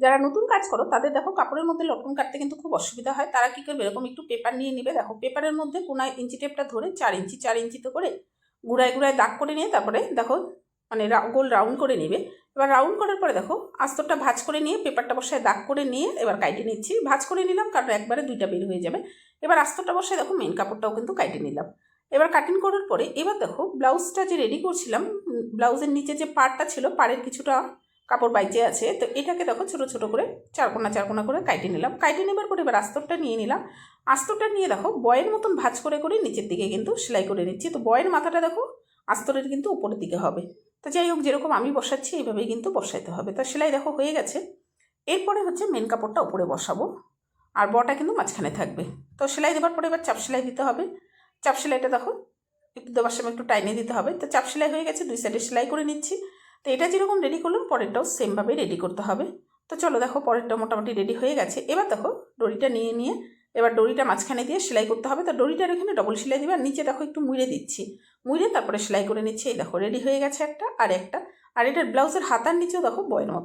যারা নতুন কাজ করো, তাদের দেখো কাপড়ের মধ্যে লটকন কাটতে কিন্তু খুব অসুবিধা হয়। তারা কী করবে এরকম একটু পেপার নিয়ে নেবে। দেখো পেপারের মধ্যে কোনায় ইঞ্চি টেপটা ধরে চার ইঞ্চি, চার ইঞ্চিতে করে গুড়ায় গুড়ায় দাগ করে নিয়ে তারপরে দেখো মানে গোল রাউন্ড করে নেবে। এবার রাউন্ড করার পরে দেখো আস্তরটা ভাজ করে নিয়ে পেপারটা বসায় দাগ করে নিয়ে এবার কাইটে নিচ্ছি। ভাঁজ করে নিলাম কারণ একবারে দুইটা বের হয়ে যাবে। এবার আস্তরটা বসায় দেখো মেন কাপড়টাও কিন্তু কাইটে নিলাম। এবার কাটিং করার পরে এবার দেখো ব্লাউজটা যে রেডি করছিলাম ব্লাউজের নিচে যে পাড়টা ছিল পাড়ের কিছুটা কাপড় বাইচে আছে। তো এটাকে দেখো ছোটো ছোটো করে চারকোনা চারকোনা করে কাইটে নিলাম। কাইটে নেবার পরে এবার আস্তরটা নিয়ে নিলাম। আস্তরটা নিয়ে দেখো বয়ের মতন ভাঁজ করে করে নিচের দিকে কিন্তু সেলাই করে নিচ্ছি। তো বয়ের মাথাটা দেখো আস্তরের কিন্তু উপরের দিকে হবে। তো যাই হোক, যেরকম আমি বসাচ্ছি, এইভাবেই কিন্তু বসাইতে হবে। তো সেলাই দেখো হয়ে গেছে। এরপরে হচ্ছে মেন কাপড়টা উপরে বসাবো। আর বটা কিন্তু মাঝখানে থাকবে। তো সেলাই দেওয়ার পরে এবার চাপ সেলাই দিতে হবে। চাপ সেলাইটা দেখো, একটু দেওয়ার সময় একটু টাইনে দিতে হবে। তো চাপ সেলাই হয়ে গেছে, দুই সাইডে সেলাই করে নিচ্ছি। তো এটা যেরকম রেডি করলাম, পরেরটাও সেমভাবে রেডি করতে হবে। তো চলো দেখো, পরেরটা মোটামুটি রেডি হয়ে গেছে। এবার দেখো, দড়িটা নিয়ে নিয়ে, এবার দড়িটা মাঝখানে দিয়ে সেলাই করতে হবে। তো দড়িটার এখানে ডবল সেলাই দিবে, আর নিচে দেখো একটু মুড়ে দিচ্ছি। মুড়ে তারপরে সেলাই করে নিচ্ছি। এই দেখো রেডি হয়ে গেছে একটা আর একটা। আর এটার ব্লাউজের হাতার নিচেও দেখো বয়ের মতো।